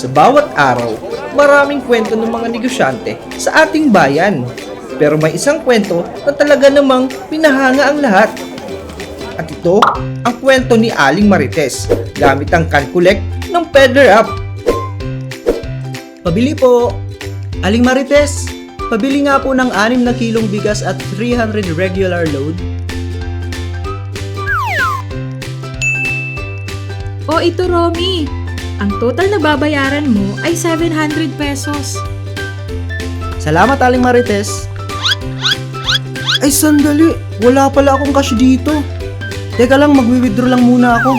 Sa bawat araw, maraming kwento ng mga negosyante sa ating bayan. Pero may isang kwento na talaga namang pinahanga ang lahat. At ito, ang kwento ni Aling Marites gamit ang Calculect ng Feather Up. Pabili po. Aling Marites, pabili nga po ng 6 na kilong bigas at 300 regular load. O ito, Romy. Ang total na babayaran mo ay 700 pesos. Salamat, Aling Marites. Ay, sandali. Wala pala akong cash dito. Teka lang, magwi-withdraw lang muna ako.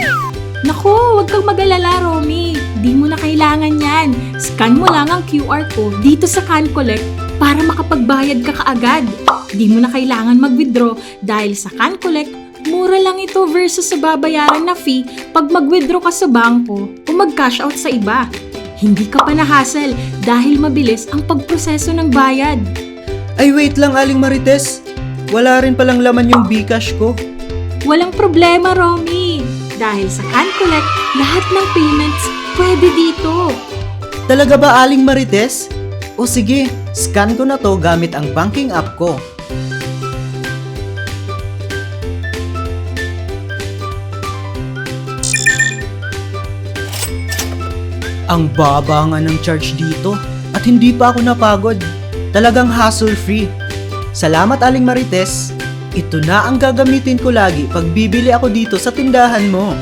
Naku, huwag kang mag-alala, Romy. Di mo na kailangan yan. Scan mo lang ang QR code dito sa Can Collect para makapagbayad ka kaagad. Di mo na kailangan mag-withdraw dahil sa Can Collect, mura lang ito versus sa babayaran na fee pag mag-withdraw ka sa bangko o mag-cash out sa iba. Hindi ka pa na-hassle dahil mabilis ang pagproseso ng bayad. Ay, wait lang, Aling Marites. Wala rin palang laman yung Bcash ko. Walang problema, Romy. Dahil sa Can Collect, lahat ng payments pwede dito. Talaga ba, Aling Marites? O sige, scan ko na to gamit ang banking app ko. Ang baba nga ng charge dito at hindi pa ako napagod. Talagang hassle-free. Salamat Aling Marites. Ito na ang gagamitin ko lagi pag bibili ako dito sa tindahan mo.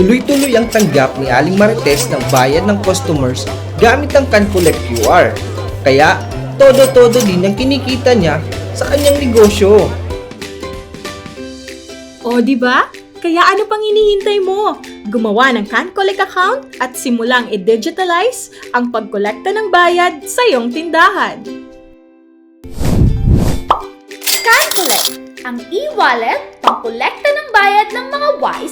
Tuloy-tuloy ang tanggap ni Aling Marites ng bayad ng customers gamit ang Cancolect QR. Kaya, todo-todo din ang kinikita niya sa kanyang negosyo. O, di ba? Kaya ano pang hinihintay mo? Gumawa ng Can Collect account at simulang i-digitalize ang pagkolekta ng bayad sa iyong tindahan. Can Collect, ang e-wallet pangkolekta ng bayad ng mga.